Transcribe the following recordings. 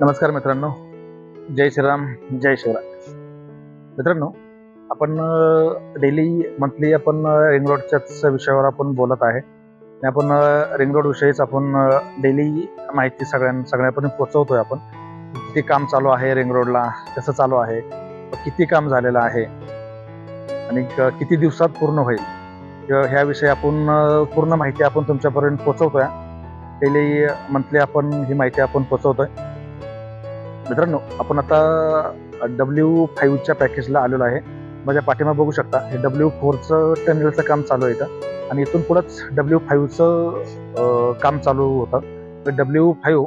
नमस्कार मित्रांनो. जय श्रीराम जय शिवराय. मित्रांनो आपण डेली मंथली आपण रिंग रोडच्याच विषयावर आपण बोलत आहे. आपण रिंग रोड विषयीच आपण डेली माहिती सगळ्यां सगळ्यापर्यंत पोहोचवतोय आपण. किती काम चालू आहे रिंग रोडला कसं चालू आहे किती काम झालेलं आहे आणि किती दिवसात पूर्ण होईल. ह्या- ह्याविषयी आपण पूर्ण माहिती आपण तुमच्यापर्यंत पोहोचवतोय. डेली मंथली आपण ही माहिती आपण पोचवतोय मित्रांनो आपण आता डब्ल्यू फाईव्हच्या पॅकेजला आलेलो आहे. माझ्या पाठीमा बघू शकता हे डब्ल्यू फोरचं टनलचं काम चालू आहे इथं. आणि इथून पुढंच डब्ल्यू फाईव्हचं काम चालू होतं. तर डब्ल्यू फाईव्ह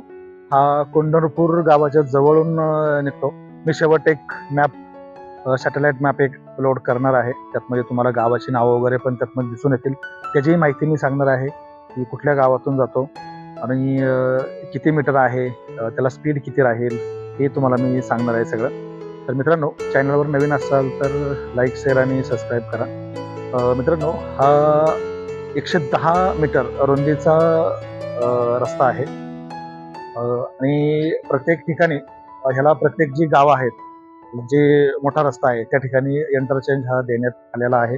हा कोंढरपूर गावाच्या जवळून निघतो. मी शेवट एक मॅप सॅटेलाईट मॅप एक अपलोड करणार आहे. त्यातमध्ये तुम्हाला गावाची नावं वगैरे पण त्यातमध्ये दिसून येतील. त्याचीही माहिती मी सांगणार आहे की कुठल्या गावातून जातो आणि किती मीटर आहे त्याला स्पीड किती राहील हे तुम्हाला मी सांगणार आहे सगळं. तर मित्रांनो चॅनलवर नवीन असाल तर लाईक शेअर आणि सबस्क्राईब करा. मित्रांनो हा एकशे दहा मीटर रुंदीचा रस्ता आहे. आणि प्रत्येक ठिकाणी ह्याला प्रत्येक जी गावं आहेत जे मोठा रस्ता आहे त्या ठिकाणी इंटरचेंज हा देण्यात आलेला आहे.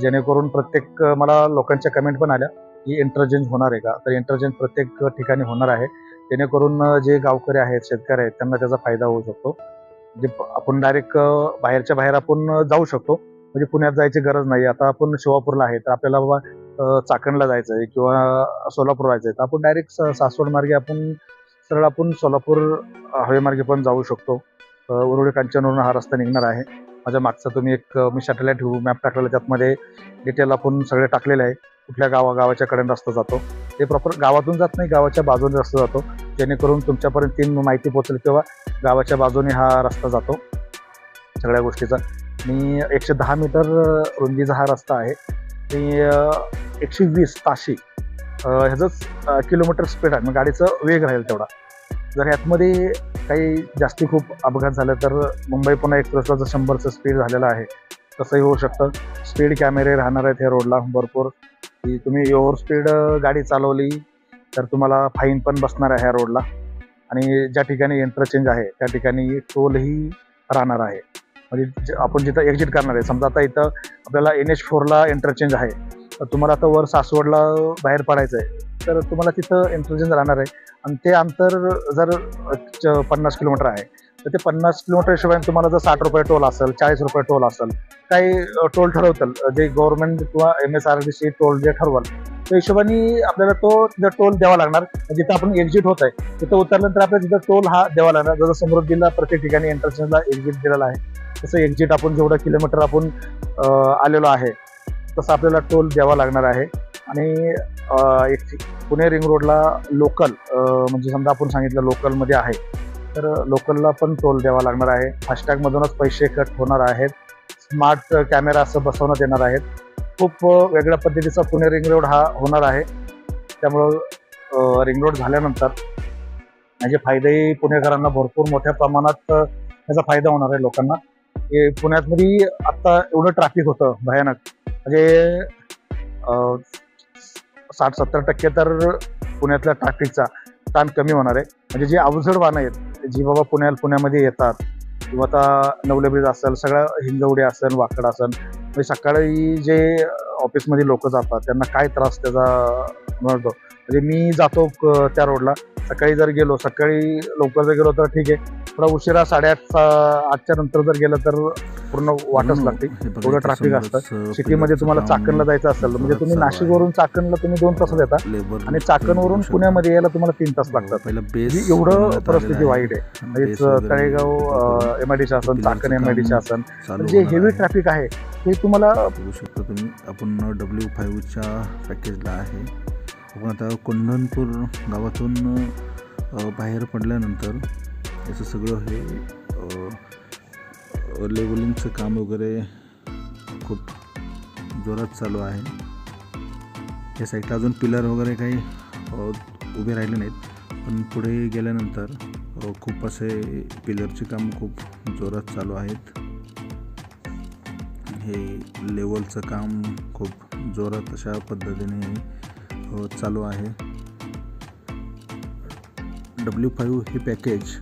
जेणेकरून प्रत्येक मला लोकांच्या कमेंट पण आल्या की इंटरचेंज होणार आहे का? तर इंटरचेंज प्रत्येक ठिकाणी होणार आहे. जेणेकरून जे गावकरी आहेत शेतकरी आहेत त्यांना त्याचा फायदा होऊ शकतो. जे आपण डायरेक्ट बाहेरच्या बाहेर आपण जाऊ शकतो. म्हणजे पुण्यात जायची गरज नाही. आता आपण शिवापूरला आहे तर आपल्याला बाबा चाकणला जायचं आहे किंवा सोलापूर जायचं आहे तर आपण डायरेक्ट सासवड मार्गे आपण सरळ आपण सोलापूर हवेमार्गे पण जाऊ शकतो. अ, उरुळी कांचनवरून हा रस्ता निघणार आहे. माझ्या मागचा तुम्ही एक मी मी सॅटेलाईट मॅप टाकलेला त्यातमध्ये डिटेल आपण सगळे टाकलेले आहे. कुठल्या गावा गावाच्या रस्ता जातो. ते प्रॉपर गावातून जात नाही गावाच्या बाजूने रस्ता जातो. जेणेकरून तुमच्यापर्यंत तीन माहिती पोचेल किंवा गावाच्या बाजूने हा रस्ता जातो. सगळ्या गोष्टीचा. आणि एकशे दहा मीटर रुंदीचा हा रस्ता आहे. आणि एकशे वीस ताशी ह्याचंच किलोमीटर स्पीड आहे. मग गाडीचं वेग राहील तेवढा. जर ह्यातमध्ये काही जास्ती खूप अपघात झाला तर मुंबई पुणे एक्सप्रेसला जर शंभरचं स्पीड झालेलं आहे. तसंही होऊ शकतं. स्पीड कॅमेरे राहणार आहेत ह्या रोडला भरपूर. की तुम्ही ओव्हर स्पीड गाडी चालवली तर तुम्हाला फाईन पण बसणार आहे ह्या रोडला आणि ज्या ठिकाणी इंटरचेंज आहे त्या ठिकाणी टोलही राहणार आहे. म्हणजे आपण जिथं एक्झिट करणार आहे समजा आता इथं आपल्याला एन एच फोरला इंटरचेंज आहे. तर तुम्हाला आता वर सासवडला बाहेर पडायचं आहे तर तुम्हाला तिथं इंटरचेंज राहणार आहे. आणि ते अंतर जर च- पन्नास किलोमीटर आहे तर ते पन्नास किलोमीटर हिशोबाने तुम्हाला जर साठ रुपये टोल असेल चाळीस रुपये टोल असेल काही टोल ठरवतील. जे गव्हर्नमेंट किंवा M S R D C toll जे ठरवल त्या हिशोबाने आपल्याला तो टोल द्यावा लागणार. म्हणजे जिथं आपण एक्झिट होत आहे तिथं उतरल्यानंतर आपल्याला तिथं टोल हा द्यावा लागणार. जसं समृद्धीला प्रत्येक ठिकाणी इंटरचेंजला एक्झिट दिलेला आहे तसं एक्झिट आपण जेवढं किलोमीटर आपण आलेलो आहे तसं आपल्याला टोल द्यावा लागणार आहे. आणि एक पुणे रिंग रोडला लोकल म्हणजे समजा आपण सांगितलं लोकलमध्ये आहे तर लोकलला पण टोल द्यावा लागणार आहे. फास्टॅगमधूनच पैसे कट होणार आहेत. स्मार्ट कॅमेरा असं बसवण्यात येणार आहेत. खूप वेगळ्या पद्धतीचा पुणे रिंग रोड हा होणार आहे. त्यामुळं रिंग रोड झाल्यानंतर याचे फायदेही पुणेकरांना भरपूर मोठ्या प्रमाणात त्याचा फायदा होणार आहे लोकांना. हे पुण्यातमध्ये आत्ता एवढं ट्रॅफिक होतं भयानक. म्हणजे साठ सत्तर टक्के तर पुण्यातल्या ट्रॅफिकचा ताण कमी होणार आहे. म्हणजे जे अवजड वाहनं आहेत जी बाबा पुण्याला पुण्यामध्ये येतात किंवा आता नवलब्रीज असेल सगळं हिंजवडी असेल वाकड असेल म्हणजे सकाळी जे ऑफिसमध्ये लोक जातात त्यांना काय त्रास त्याचा मिळतो म्हणजे मी जातो क- त्या रोडला सकाळी जर गेलो सकाळी लवकर जर गेलो तर ठीक आहे. थोडा उशिरा साडेआठ आठच्या नंतर जर गेलं तर पूर्ण वाटच लागते. एवढं ट्रॅफिक असतं. सिटीमध्ये तुम्हाला चाकणला जायचं असेल म्हणजे तुम्ही नाशिकवरून चाकणला तुम्ही दोन तासात येता आणि चाकणवरून पुण्यामध्ये यायला तुम्हाला तीन तास लागतात. पहिला म्हणजे एवढं परिस्थिती वाईट आहे. म्हणजेच तळेगाव एम आय डी शासन चाकण एम आय डी शासन जे हेवी ट्रॅफिक आहे. ते तुम्हाला बघू शकता तुम्ही आपण डब्ल्यू फाईव्हच्या पॅकेजला आहे. आपण आता कोंढणपूर गावातून बाहेर पडल्यानंतर याचं सगळं हे लेवलिंगचं काम वगैरे खूप जोरात चालू आहे. या साईडला अजून पिलर वगैरे काही उभे राहिले नाहीत. पण पुढे गेल्यानंतर खूप असे पिलरचे काम खूप जोरात चालू आहेत. हे लेवलचं काम खूप जोरात अशा पद्धतीने चालू आहे. डब्ल्यू फाईव्ह हे पॅकेज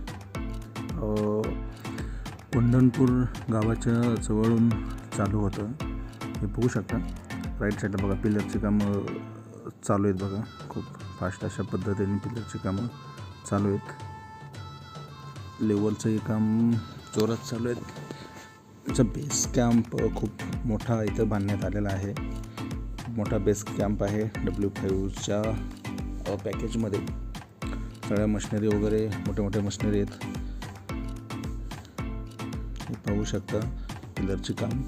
कुंदनपूर गावाच्या जवळून चालू होतं. हे बघू शकता. राईट साईडला बघा पिलरची कामं चालू आहेत बघा. खूप फास्ट अशा पद्धतीने पिलरची कामं चालू आहेत. लेवलचंही काम जोरात चालू आहेत. बेस कॅम्प खूप मोठा इथं बांधण्यात आलेला आहे. खूप मोठा बेस कॅम्प आहे डब्ल्यू फाईव्हच्या पॅकेजमध्ये. सगळ्या मशिनरी वगैरे मोठ्या मोठ्या मशिनरी आहेत. पाहू शकता पिलरचे काम.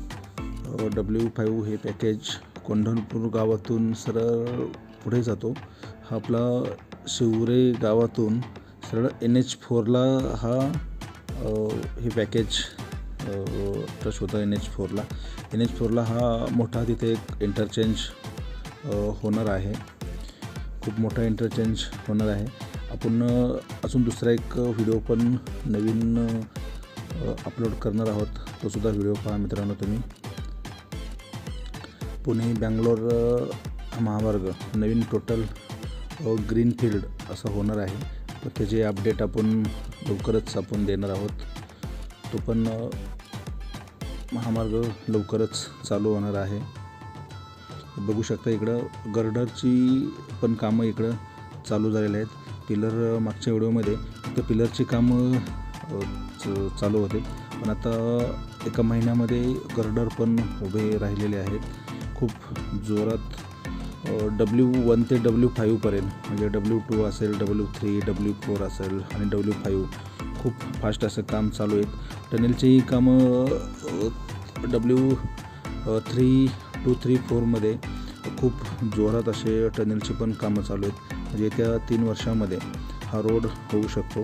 डब्ल्यू फाईव्ह हे पॅकेज कोंढणपूर गावातून सरळ पुढे जातो. हा आपला शिवरे गावातून सरळ एन एच फोरला हा हे पॅकेज टच होतं एन एच फोरला एन एच फोरला हा मोठा तिथे एक इंटरचेंज होणार आहे. खूप मोठा इंटरचेंज होणार आहे. आपण अजून दुसरा एक व्हिडिओ पण नवीन अपलोड करणार आहोत. तोसुद्धा व्हिडिओ पहा मित्रांनो तुम्ही. पुणे बँगलोर महामार्ग नवीन टोटल ग्रीनफील्ड असं होणार आहे. तर त्याचे अपडेट आपण लवकरच आपण देणार आहोत. तो पण महामार्ग लवकरच चालू होणार आहे. बघू शकता इकडं गर्डरची पण कामं इकडं चालू झालेली आहेत. पिलर मागच्या व्हिडिओमध्ये तर पिलरची कामं च- चालू होते. पण आता एका महिन्यामध्ये गर्डर पण उभे राहिलेले आहेत. खूप जोरात डब्ल्यू वन ते डब्ल्यू फाईव्हपर्यंत म्हणजे डब्ल्यू टू असेल डब्ल्यू थ्री डब्ल्यू फोर असेल आणि डब्ल्यू फाईव्ह खूप फास्ट असं काम चालू आहेत. टनेलचेही कामं डब्ल्यू थ्री टू थ्री फोरमध्ये खूप जोरात असे टनेलचे पण कामं चालू आहेत. म्हणजे येत्या तीन वर्षामध्ये हा रोड होऊ शकतो.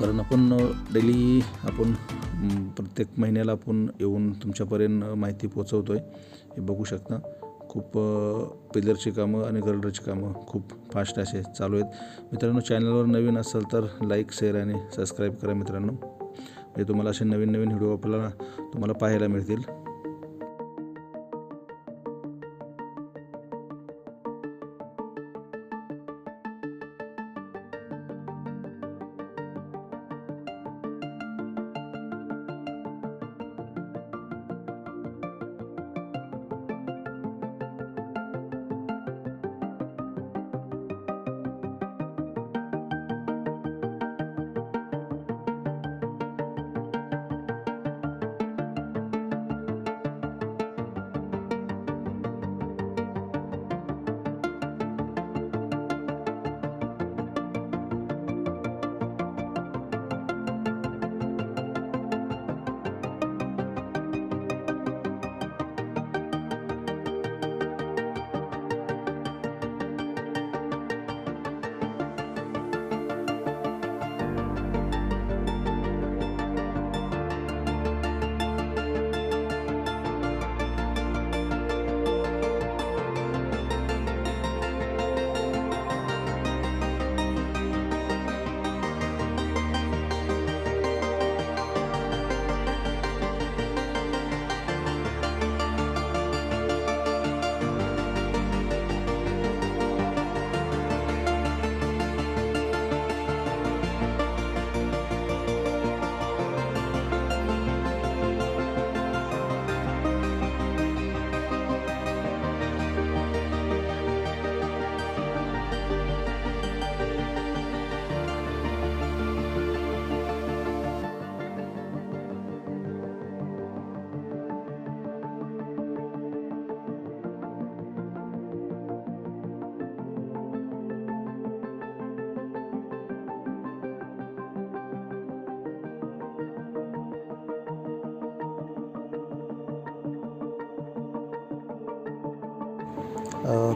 कारण आपण डेली आपण प्रत्येक महिन्याला आपण येऊन तुमच्यापर्यंत माहिती पोचवतो आहे हे बघू शकता. खूप पिलरची कामं आणि गर्डरची कामं खूप फास्ट असे चालू आहेत. मित्रांनो चॅनलवर नवीन असेल तर लाईक शेअर आणि सबस्क्राईब करा मित्रांनो. म्हणजे तुम्हाला असे नवीन नवीन व्हिडिओ आपल्याला तुम्हाला पाहायला मिळतील.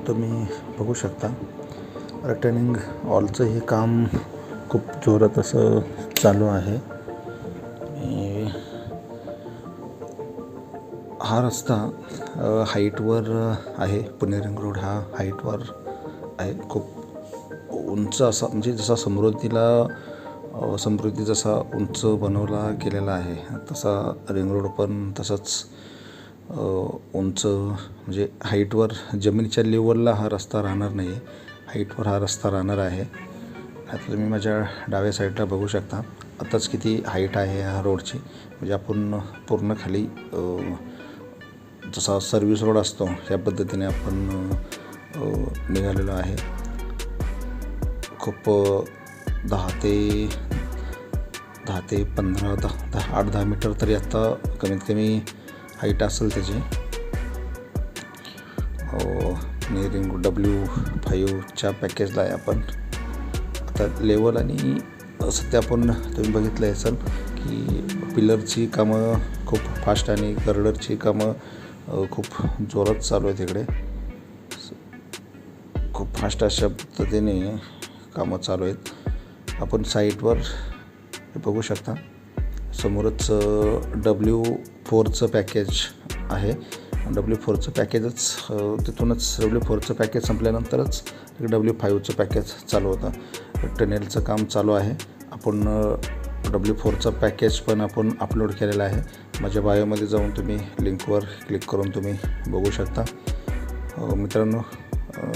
तुम्ही बघू शकता. रिटर्निंग ऑलचं हे काम खूप जोरात असं चालू आहे. हा रस्ता हाईटवर आहे. पुणे रिंग रोड हा हाईटवर आहे. खूप उंच असा म्हणजे जसा समृद्धीला समृद्धी जसा उंच बनवला गेलेला आहे तसा रिंग रोड पण तसंच उंच म्हणजे हाईटवर जमिनीच्या लेवलला हा रस्ता राहणार नाही आहे हाईटवर हा रस्ता राहणार आहे. आता तुम्ही माझ्या डाव्या साईडला बघू शकता. आताच किती हाईट आहे ह्या रोडची. म्हणजे आपण पूर्ण खाली जसा सर्व्हिस रोड असतो ह्या पद्धतीने आपण निघालेलो आहे. खूप दहा ते दहा ते पंधरा दहा दहा आठ दहा मीटर तरी आत्ता कमीत कमी हाईट असेल त्याची. हो, निअरिंग डब्ल्यू फाईव्हच्या पॅकेजला आहे आपण. आता लेवल आणि सध्या आपण तुम्ही बघितलं असेल की पिलरची कामं खूप फास्ट आणि गर्डरची कामं खूप जोरात चालू आहेत तिकडे खूप फास्ट अशा पद्धतीने कामं चालू आहेत. आपण साईटवर बघू शकता. समोरच डब्ल्यू फोरचं पॅकेज आहे. डब्ल्यू फोरचं पॅकेजच तिथूनच डब्ल्यू फोरचं पॅकेज संपल्यानंतरच डब्ल्यू फाईव्हचं पॅकेज चालू होतं. टनेलचं काम चालू आहे. आपण डब्ल्यू फोरचं पॅकेज पण आपण अपलोड केलेलं आहे. माझ्या बायोमध्ये जाऊन तुम्ही लिंकवर क्लिक करून तुम्ही बघू शकता. मित्रांनो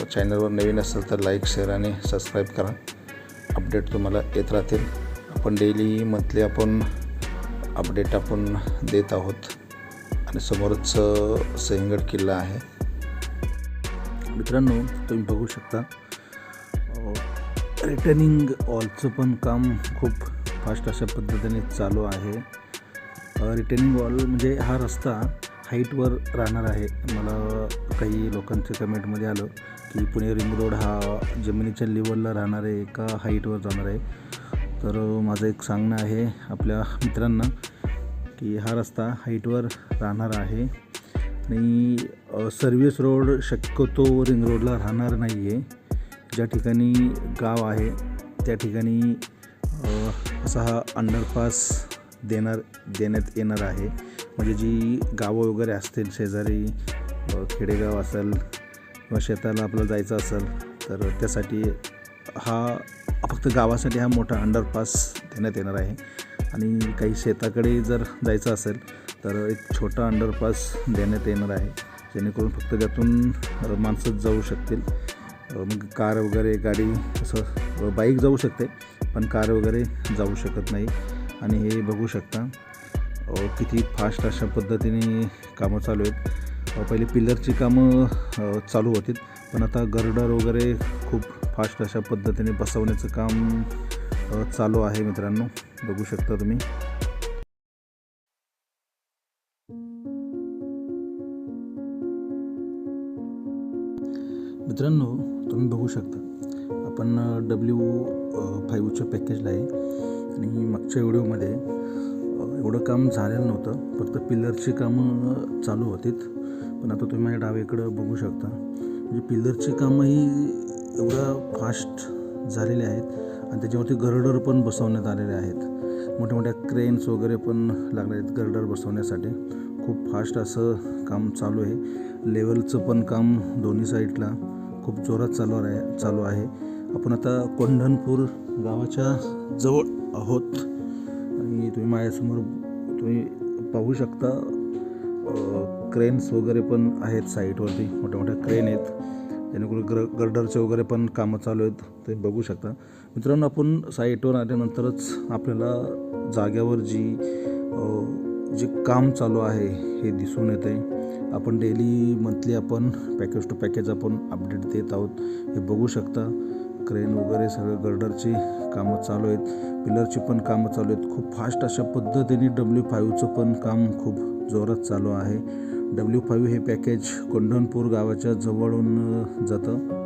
चॅनलवर नवीन असेल तर लाईक शेअर आणि सबस्क्राईब करा. अपडेट तुम्हाला येत राहतील. आपण डेली मंथली आपण अपडेट आपण देत आहोत. आणि समोरच सिंहगड किल्ला आहे. मित्रांनो तुम्ही बघू शकता रिटर्निंग ऑलचं पण काम खूप फास्ट अशा पद्धतीने चालू आहे. रिटर्निंग वॉल म्हणजे हा रस्ता हाईटवर राहणार आहे. मला काही लोकांच्या कमेंटमध्ये आलं की पुणे रिंग रोड हा जमिनीच्या लेवलला राहणार आहे का हाईटवर जाणार आहे? तर माझं एक सांगणं आहे आपल्या मित्रांना की हा रस्ता हाईटवर राहणार आहे आणि सर्व्हिस रोड शक्यतो रिंग रोडला राहणार नाही आहे ज्या ठिकाणी गाव आहे त्या ठिकाणी असा हा अंडरपास देणार देण्यात येणार आहे. म्हणजे जी गावं वगैरे असतील शेजारी खेडेगाव असेल किंवा शेताला आपलं जायचं असेल तर त्यासाठी हा फक्त गावासाठी हा मोठा अंडरपास देण्यात येणार आहे. आणि काही शेताकडे जर जायचं असेल तर एक छोटा अंडरपास देण्यात येणार आहे. जेणेकरून फक्त त्यातून माणसंच जाऊ शकतील. मग कार वगैरे गाडी असं बाईक जाऊ शकते पण कार वगैरे जाऊ शकत नाही. आणि हे बघू शकता किती फास्ट अशा पद्धतीने कामं चालू आहेत. पहिले पिलरची कामं चालू होती पण आता गर्डर वगैरे खूप फास्ट अशा पद्धतीने बसवण्याचं काम चालू आहे मित्रांनो. बघू शकता तुम्ही. मित्रांनो तुम्ही बघू शकता. आपण डब्ल्यू फाईव्हच्या पॅकेजला आहे. आणि मागच्या व्हिडिओमध्ये एवढं काम झालेलं नव्हतं. फक्त पिलरची कामं चालू होतीत. पण आता तुम्ही माझ्या डावीकडं बघू शकता. म्हणजे पिलरची कामंही एवढ्या फास्ट झालेल्या आहेत. आणि त्याच्यावरती गर्डर पण बसवण्यात आलेले आहेत. मोठ्या मोठ्या क्रेन्स वगैरे पण लागले आहेत गर्डर बसवण्यासाठी. खूप फास्ट असं काम चालू आहे. लेवलचं पण काम दोन्ही साईडला खूप जोरात चालू आहे चालू आहे. आपण आता कोंढणपूर गावाच्या जवळ आहोत. आणि तुम्ही माझ्यासमोर तुम्ही पाहू शकता क्रेन्स वगैरे पण आहेत साईटवरती मोठ्या मोठ्या क्रेन आहेत. जेणेकरून ग्र गर्डरचे वगैरे पण कामं चालू आहेत ते बघू शकता. मित्रांनो आपण साईटवर आल्यानंतरच आपल्याला जाग्यावर जी जे काम चालू आहे हे दिसून येते आपण डेली मंथली आपण पॅकेज टू पॅकेज आपण अपडेट देत आहोत हे बघू शकता. क्रेन वगैरे सगळं गर्डरची कामं चालू आहेत. पिलरची पण कामं चालू आहेत. खूप फास्ट अशा पद्धतीने डब्ल्यू फाईव्हचं पण काम खूप जोरात चालू आहे. डब्ल्यू फाईव्ह हे पॅकेज कोंढणपूर गावाच्या जवळून जातं.